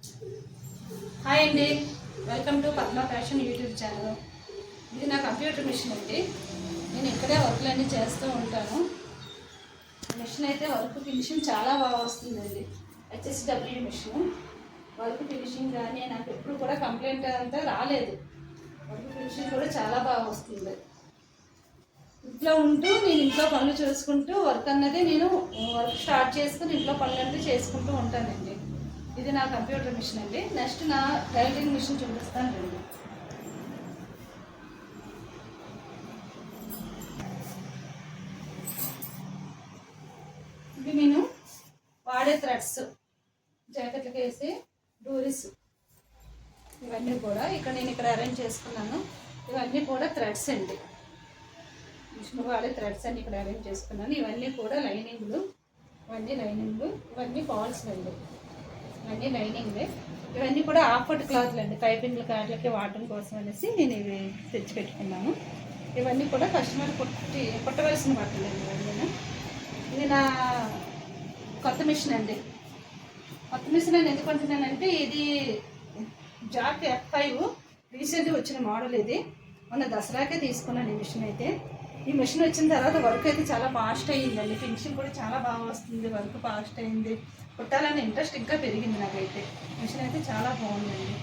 Hi అండి. Welcome to Padma fashion YouTube channel. ఇది నా కంప్యూటర్ మిషన్ అండి. నేను ఇక్కడే వర్క్లన్నీ చేస్తూ ఉంటాను. మిషన్ అయితే వర్క్ ఫినిషింగ్ చాలా బాగా వస్తుందండి. HSW machine. వర్క్ ఫినిషింగ్ కానీ నాకు ఎప్పుడు కూడా కంప్లైంట్ అంతా రాలేదు. వర్క్ ఫినిషింగ్ కూడా చాలా బాగా వస్తుంది. ఇంట్లో ఉంటూ నేను ఇంట్లో పనులు చేసుకుంటూ వర్క్ అన్నది నేను వర్క్ స్టార్ట్ చేసుకుని ఇంట్లో పనులన్నీ చేసుకుంటూ ఉంటానండి. ఇది నా కంప్యూటర్ మిషన్ అండి. నెక్స్ట్ నా టైలరింగ్ మిషన్ చూపిస్తాను రండి. ఇవి నేను వాడే థ్రెడ్స్ జాకెట్లకు వేసి డూరిస్ ఇవన్నీ కూడా ఇక్కడ నేను ఇక్కడ అరేంజ్ చేసుకున్నాను. ఇవన్నీ కూడా థ్రెడ్స్ అండి. మిషన్ వాడే థ్రెడ్స్ అన్ని ఇక్కడ అరేంజ్ చేసుకున్నాను. ఇవన్నీ కూడా లైనింగ్లు ఇవన్నీ లైనింగ్లు ఇవన్నీ ఫాల్స్ అండి. ఇవన్నీ లైనింగ్లే ఇవన్నీ కూడా ఆఫర్డ్ క్లాత్లు అండి. పైపింగ్ల కార్లకి వాడటం కోసం అనేసి నేను ఇవి తెచ్చి పెట్టుకున్నాను. ఇవన్నీ కూడా కస్టమర్ కుట్టి కుట్టవలసిన బట్టలు అండి ఇవన్నీ. ఇది నా కొత్త మిషన్ అండి. కొత్త మిషన్ నేను ఎందుకు అంటున్నానంటే ఇది జాక్ ఎఫ్ ఫైవ్ రీసెంట్గా వచ్చిన మోడల్ ఇది. మొన్న దసరాకే తీసుకున్నాను ఈ మిషన్ అయితే. ఈ మిషన్ వచ్చిన తర్వాత వర్క్ అయితే చాలా ఫాస్ట్ అయ్యిందండి. ఫినిషింగ్ కూడా చాలా బాగా వస్తుంది. వర్క్ ఫాస్ట్ అయింది. కుట్టాలనే ఇంట్రెస్ట్ ఇంకా పెరిగింది నాకైతే. మిషన్ అయితే చాలా బాగుందండి.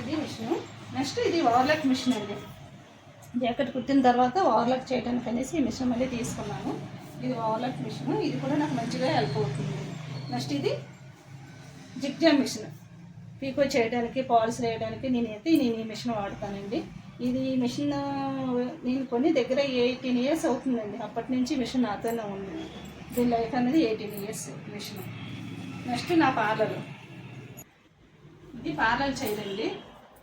ఇది మిషన్. నెక్స్ట్ ఇది వార్లక్ మిషన్ అండి. జాకెట్ కుట్టిన తర్వాత వార్లక్ చేయడానికి అనేసి ఈ మిషన్ మళ్ళీ తీసుకున్నాను. ఇది వార్లక్ మిషన్. ఇది కూడా నాకు మంచిగా హెల్ప్ అవుతుంది. నెక్స్ట్ ఇది జిగ్జా మిషన్. పీకో చేయడానికి పాల్స్ వేయడానికి నేనైతే నేను ఈ మిషన్ వాడతానండి. ఇది మిషన్ నేను కొని దగ్గర ఎయిటీన్ ఇయర్స్ అవుతుందండి. అప్పటి నుంచి మిషన్ నాతోనే ఉంది. దీని లైఫ్ అనేది ఎయిటీన్ ఇయర్స్ మిషన్. నెక్స్ట్ నా పార్లర్. ఇది పార్లర్ చేయదండి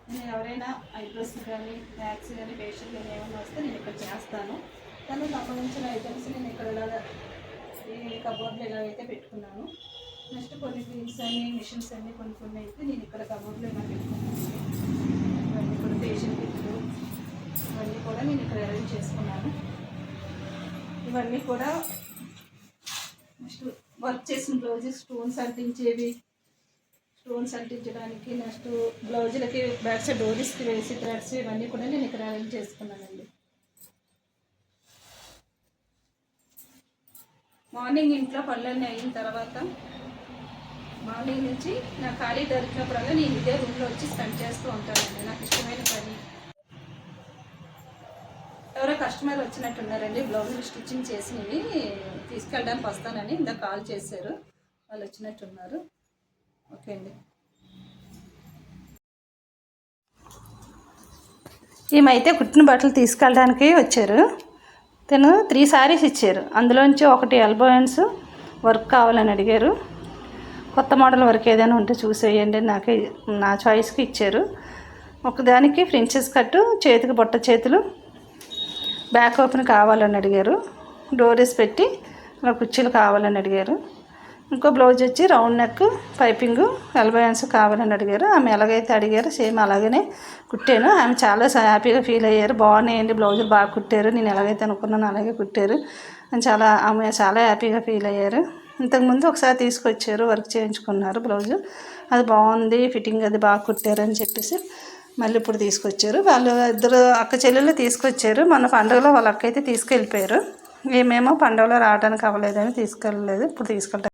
నేను ఎవరైనా ఐబ్రోస్ కానీ వ్యాక్స్ కానీ ఫేషియల్ కానీ ఏమైనా వస్తే నేను ఇక్కడ చేస్తాను. దానికి సంబంధించిన ఐటమ్స్ నేను ఇక్కడ ఇలాగా ఈ కబోర్డ్లో ఇలాగైతే పెట్టుకున్నాను. నెక్స్ట్ కొన్ని క్రీమ్స్ అన్ని మిషన్స్ అన్ని కొన్ని కొన్ని అయితే నేను ఇక్కడ కబోర్డ్లో ఇలా పెట్టుకున్నాను. ఇవన్నీ కూడా ఫేషియల్ కిట్లు. ఇవన్నీ కూడా నేను ఇక్కడ అరేంజ్ చేసుకున్నాను. ఇవన్నీ కూడా వర్క్ చేసిన బ్లౌజెస్ స్టోన్స్ అంటించేవి. స్టోన్స్ అంటించడానికి నెక్స్ట్ బ్లౌజులకి బ్యాక్ సైడ్ డోరీస్కి వేసి థ్రెడ్స్ ఇవన్నీ కూడా నేను ఇక్కడ అరేంజ్ చేసుకున్నానండి. మార్నింగ్ ఇంట్లో పనులన్నీ అయిన తర్వాత మార్నింగ్ నుంచి నా ఖాళీ దొరికినప్పుడల్లా నేను ఇదే రూమ్లో వచ్చి స్పెండ్ చేస్తూ ఉంటానండి. నాకు ఇష్టమైన పని. ఎవరో కస్టమర్ వచ్చినట్టున్నారండి బ్లౌజులు స్టిచ్చింగ్ చేసినవి తీసుకెళ్ళడానికి వస్తానని ఇందా కాల్ చేశారు. వాళ్ళు వచ్చినట్టున్నారు. ఓకే అండి. ఈమెయితే కుట్టిన బట్టలు తీసుకెళ్ళడానికి వచ్చారు. తను త్రీ శారీస్ ఇచ్చారు. అందులోంచి ఒకటి ఎల్బోయన్స్ వర్క్ కావాలని అడిగారు. కొత్త మోడల్ వర్క్ ఏదైనా ఉంటే చూసేయండి. నాకే నా చాయిస్కి ఇచ్చారు. ఒకదానికి ఫ్రిన్చెస్ కట్టు చేతికి బుట్ట చేతులు బ్యాక్ ఓపెన్ కావాలని అడిగారు. డోరీస్ పెట్టి కుర్చీలు కావాలని అడిగారు. ఇంకో బ్లౌజ్ వచ్చి రౌండ్ నెక్ పైపింగ్ ఎల్బయాన్స్ కావాలని అడిగారు. ఆమె ఎలాగైతే అడిగారు సేమ్ అలాగనే కుట్టాను. ఆమె చాలా హ్యాపీగా ఫీల్ అయ్యారు. బాగున్నాయండి బ్లౌజులు బాగా కుట్టారు. నేను ఎలాగైతే అనుకున్నాను అలాగే కుట్టారు. అని చాలా ఆమె చాలా హ్యాపీగా ఫీల్ అయ్యారు. ఇంతకుముందు ఒకసారి తీసుకొచ్చారు వర్క్ చేయించుకున్నారు బ్లౌజు. అది బాగుంది ఫిట్టింగ్ అది బాగా కుట్టారు అని చెప్పేసి మళ్ళీ ఇప్పుడు తీసుకొచ్చారు. వాళ్ళు ఇద్దరు అక్క చెల్లెలు తీసుకొచ్చారు. మన పండుగలో వాళ్ళ అక్క అయితే తీసుకెళ్ళిపోయారు. మేమేమో పండుగలో రావడానికి అవ్వలేదని తీసుకెళ్ళలేదు. ఇప్పుడు తీసుకెళ్తాం